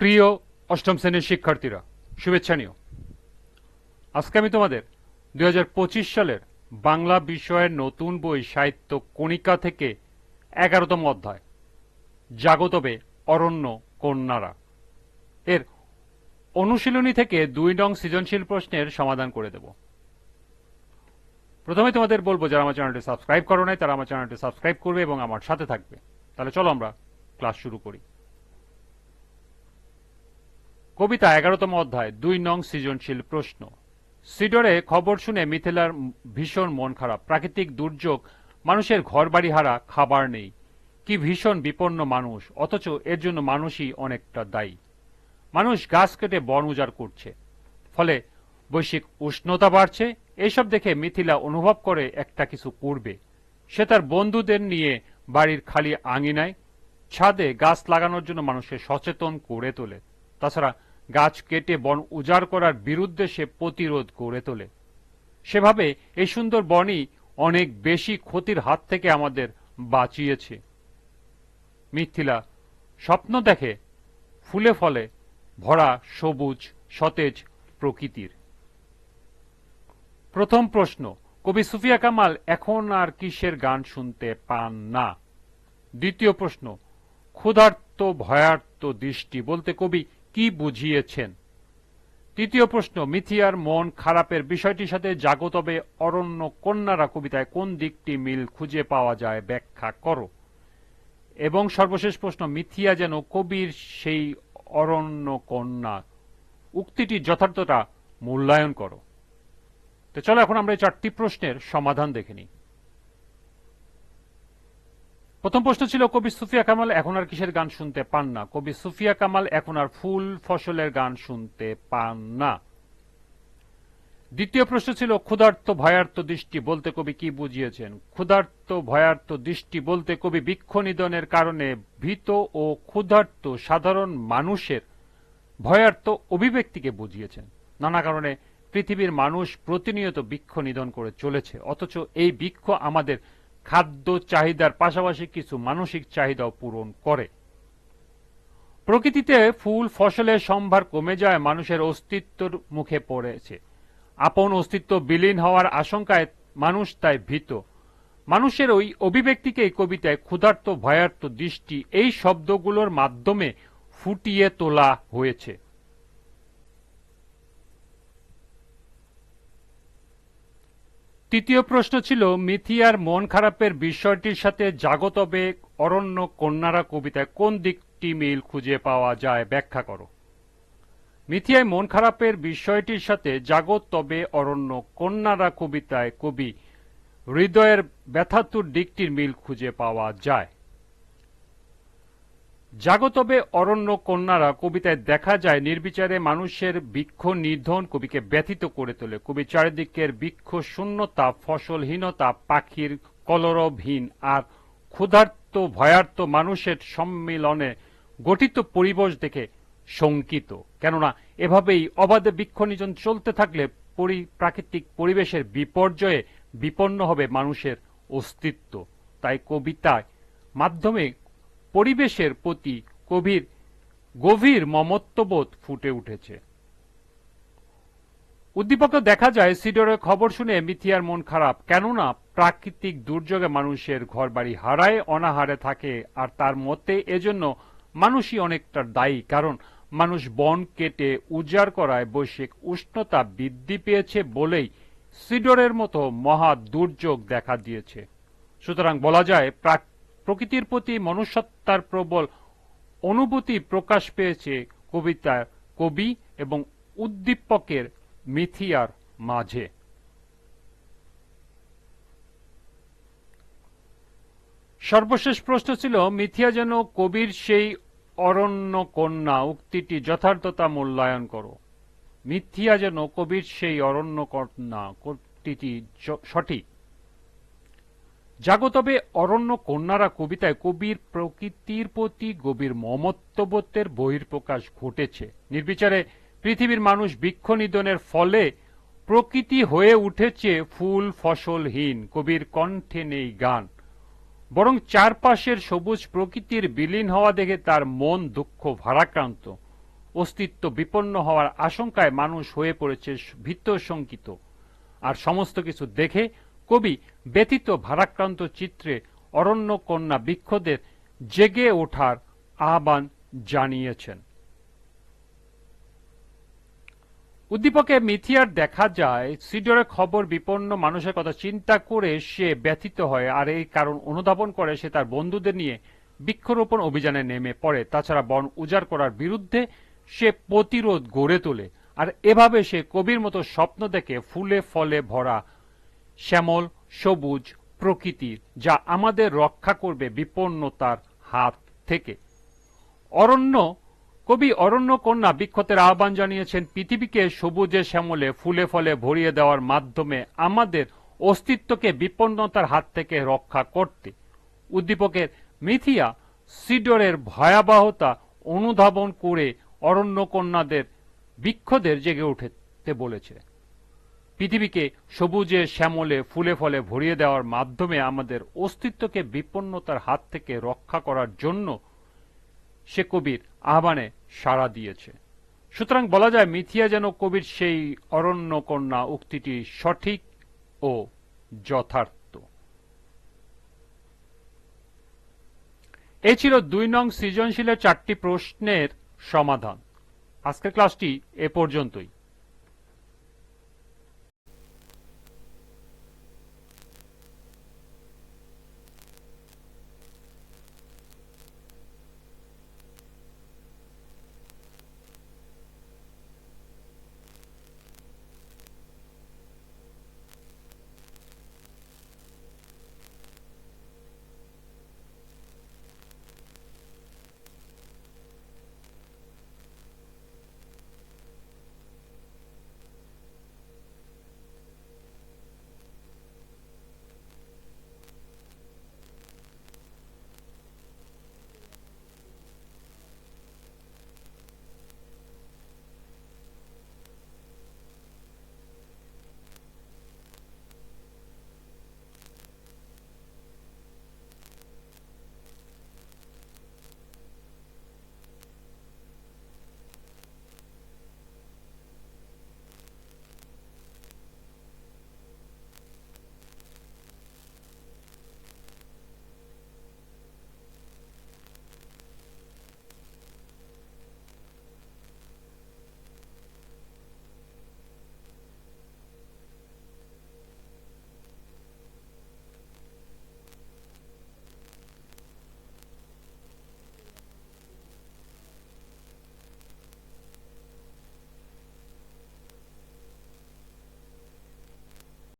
প্রিয় অষ্টম শ্রেণির শিক্ষার্থীরা, শুভেচ্ছা নিও। আজকে আমি তোমাদের দু হাজার পঁচিশ সালের বাংলা বিষয়ের নতুন বই সাহিত্য কণিকা থেকে এগারোতম অধ্যায়, জাগতবে অরণ্য কন্যারা। এর অনুশীলনী থেকে দুই নং সৃজনশীল প্রশ্নের সমাধান করে দেব। প্রথমে তোমাদের বলব, যারা আমার চ্যানেলটি সাবস্ক্রাইব করো নাই, তারা আমার চ্যানেলটি সাবস্ক্রাইব করবে এবং আমার সাথে থাকবে। তাহলে চলো আমরা ক্লাস শুরু করি। কবিতা এগারোতম অধ্যায়, দুই নং সৃজনশীল প্রশ্ন। সিডরে খবর শুনে মিথিলার ভীষণ মন খারাপ। প্রাকৃতিক দুর্যোগ, মানুষের ঘর বাড়ি হারা, খাবার নেই। কি ভীষণ বিপন্ন মানুষ, অথচ এর জন্য মানুষই অনেকটা দায়ী। মানুষ গাছ কেটে বন উজাড় করছে। ফলে বৈশ্বিক উষ্ণতা বাড়ছে। এসব দেখে মিথিলা অনুভব করে একটা কিছু করবে। সে তার বন্ধুদের নিয়ে বাড়ির খালি আঙিনায় ছাদে গাছ লাগানোর জন্য মানুষকে সচেতন করে তোলে। তাছাড়া গাছ কেটে বন উজাড় করার বিরুদ্ধে সে প্রতিরোধ গড়ে তোলে। সেভাবে এই সুন্দর বনই অনেক বেশি ক্ষতির হাত থেকে আমাদের বাঁচিয়েছে। মিথিলা, স্বপ্ন দেখে ফুলে ফলে ভরা সবুজ, সতেজ প্রকৃতির। প্রথম প্রশ্ন, কবি সুফিয়া কামাল এখন আর কিসের গান শুনতে পান না? দ্বিতীয় প্রশ্ন, ক্ষুধার্ত, ভয়ার্ত দৃষ্টি বলতে কবি কি বুঝিয়েছেন? তৃতীয় প্রশ্ন, মিথিয়ার মন খারাপের বিষয়টির সাথে জাগতবে অরণ্য কন্যারা কবিতায় কোন দিকটি মিল খুঁজে পাওয়া যায় ব্যাখ্যা করো। এবং সর্বশেষ প্রশ্ন, মিথিয়া যেন কবির সেই অরণ্য কন্যা। উক্তিটি যথার্থতা মূল্যায়ন করো। তো চলো, এখন আমরা এই চারটি প্রশ্নের সমাধান দেখে নিই। প্রথম প্রশ্ন ছিল, কবি সুফিয়া কামাল এখন আর কিসের গান শুনতে পান না? কবি সুফিয়া কামাল এখন আর ফুল ফসলের গান শুনতে পান না। দ্বিতীয় প্রশ্ন ছিল, ক্ষুধার্ত ভয়ার্ত দৃষ্টি বলতে কবি কি বুঝিয়েছেন? ক্ষুধার্ত ভয়ার্ত দৃষ্টি বলতে কবি বৃক্ষ নিধনের কারণে ভীত ও ক্ষুধার্ত সাধারণ মানুষের ভয়ার্ত অভিব্যক্তিকে বুঝিয়েছেন। নানা কারণে পৃথিবীর মানুষ প্রতিনিয়ত বৃক্ষ নিধন করে চলেছে, অথচ এই বৃক্ষ আমাদের খাদ্য চাহিদার পাশাপাশি কিছু মানসিক চাহিদাও পূরণ করে। প্রকৃতিতে ফুল ফসলের সম্ভার কমে যায়, মানুষের অস্তিত্বর মুখে পড়েছে। আপন অস্তিত্ব বিলীন হওয়ার আশঙ্কায় মানুষ তাই ভীত। মানুষের ওই অভিব্যক্তিকে এই কবিতায় ক্ষুধার্ত, ভয়ার্ত দৃষ্টি এই শব্দগুলোর মাধ্যমে ফুটিয়ে তোলা হয়েছে। তৃতীয় প্রশ্ন ছিল, মিথিয়ার মন খারাপের বিষয়টির সাথে জাগত বেগ অরণ্য কন্যারা কবিতায় কোন দিকটি মিল খুঁজে পাওয়া যায় ব্যাখ্যা করো। মিথিয়ায় মন খারাপের বিষয়টির সাথে জাগত তবে অরণ্য কন্যারা কবিতায় কবি, হৃদয়ের ব্যথাতুর দিকটির মিল খুঁজে পাওয়া যায়। জাগতবে অরণ্য কন্যারা কবিতায় দেখা যায় নির্বিচারে মানুষের বৃক্ষ নির্ধন কবিকে ব্যথিত করে তোলে। কবি চারিদিকের বৃক্ষ শূন্যতা, ফসলহীনতা, পাখির কলরবহীন আর ক্ষুধার্ত, ভয়ার্ত মানুষের সম্মিলনে গঠিত পরিবেশ দেখে শঙ্কিত। কেননা এভাবেই অবাধে বৃক্ষ নিজন চলতে থাকলে পরি প্রাকৃতিক পরিবেশের বিপর্যয়ে বিপন্ন হবে মানুষের অস্তিত্ব। তাই কবিতায় মাধ্যমে পরিবেশের প্রতি কবির গভীর মমত্ববোধ ফুটে উঠেছে। উদ্দীপক দেখা যায়, সিডরের খবর শুনে মিথিয়ার মন খারাপ। কেননা, প্রাকৃতিক দুর্যোগে মানুষের ঘর বাড়ি হারায়, অনাহারে থাকে, আর তার মতে এজন্য মানুষই অনেকটা দায়ী। কারণ, মানুষ বন কেটে উজাড় করায় বৈশ্বিক উষ্ণতা বৃদ্ধি পেয়েছে বলেই সিডরের মতো মহা দুর্যোগ দেখা দিয়েছে। সুতরাং বলা যায় প্রকৃতির প্রতি মনুষ্যত্বার প্রবল অনুভূতি প্রকাশ পেয়েছে কবিতার কবি এবং উদ্দীপকের মিথিয়ার মাঝে। সর্বশেষ প্রশ্ন ছিল, মিথিয়া যেন কবির সেই অরণ্য কন্যা, উক্তিটি যথার্থতা মূল্যায়ন করো। মিথিয়া যেন কবির সেই অরণ্য কন্যা সঠিক। জাগতবে অরণ্য কন্যারা কবিতায় কবির প্রকৃতির প্রতি গভীর মমত্ববোধের বহির্প্রকাশ ঘটেছে। নির্বিচারে পৃথিবীর মানুষ বৃক্ষ নিধনের ফলে প্রকৃতি হয়ে উঠেছে ফুল ফসলহীন, কবির কণ্ঠে নেই গান। বরং চারপাশের সবুজ প্রকৃতির বিলীন হওয়া দেখে তার মন দুঃখ ভারাক্রান্ত। অস্তিত্ব বিপন্ন হওয়ার আশঙ্কায় মানুষ হয়ে পড়েছে ভীতশঙ্কিত আর সমস্ত কিছু দেখে কবি ব্যতীত ভারাক্রান্ত চিত্রে অরণ্য কন্যা বৃক্ষদের জেগে ওঠার আহ্বান জানিয়েছেন। উদ্দীপকে মিথিয়ার দেখা যায় সিডরের খবর বিপন্ন মানুষের কথা চিন্তা করে সে ব্যথিত হয় আর এই কারণ অনুধাবন করে সে তার বন্ধুদের নিয়ে বৃক্ষরোপণ অভিযানে নেমে পড়ে। তাছাড়া বন উজাড় করার বিরুদ্ধে সে প্রতিরোধ গড়ে তোলে আর এভাবে সে কবির মতো স্বপ্ন দেখে ফুলে ফলে ভরা শ্যামল, সবুজ প্রকৃতির যা আমাদের রক্ষা করবে বিপন্নতার হাত থেকে। অরণ্য, কবি অরণ্য কন্যা বিক্ষতের আহ্বান জানিয়েছেন, পৃথিবীকে সবুজে শ্যামলে ফুলে ফলে ভরিয়ে দেওয়ার মাধ্যমে আমাদের অস্তিত্বকে বিপন্নতার হাত থেকে রক্ষা করতে। উদ্দীপকের মিথিয়া সিডরের ভয়াবহতা অনুধাবন করে অরণ্য কন্যাদের বৃক্ষদের জেগে উঠতে বলেছে। পৃথিবীকে সবুজে, শ্যামলে, ফুলে ফলে ভরিয়ে দেওয়ার মাধ্যমে আমাদের অস্তিত্বকে বিপন্নতার হাত থেকে রক্ষা করার জন্য সে কবির আহ্বানে সাড়া দিয়েছে। সুতরাং বলা যায়, মিথিয়া যেন কবির সেই অরণ্য কন্যা উক্তিটি সঠিক ও যথার্থ। এ ছিল দুই নং সৃজনশীলের চারটি প্রশ্নের সমাধান। আজকের ক্লাসটি এ পর্যন্তই।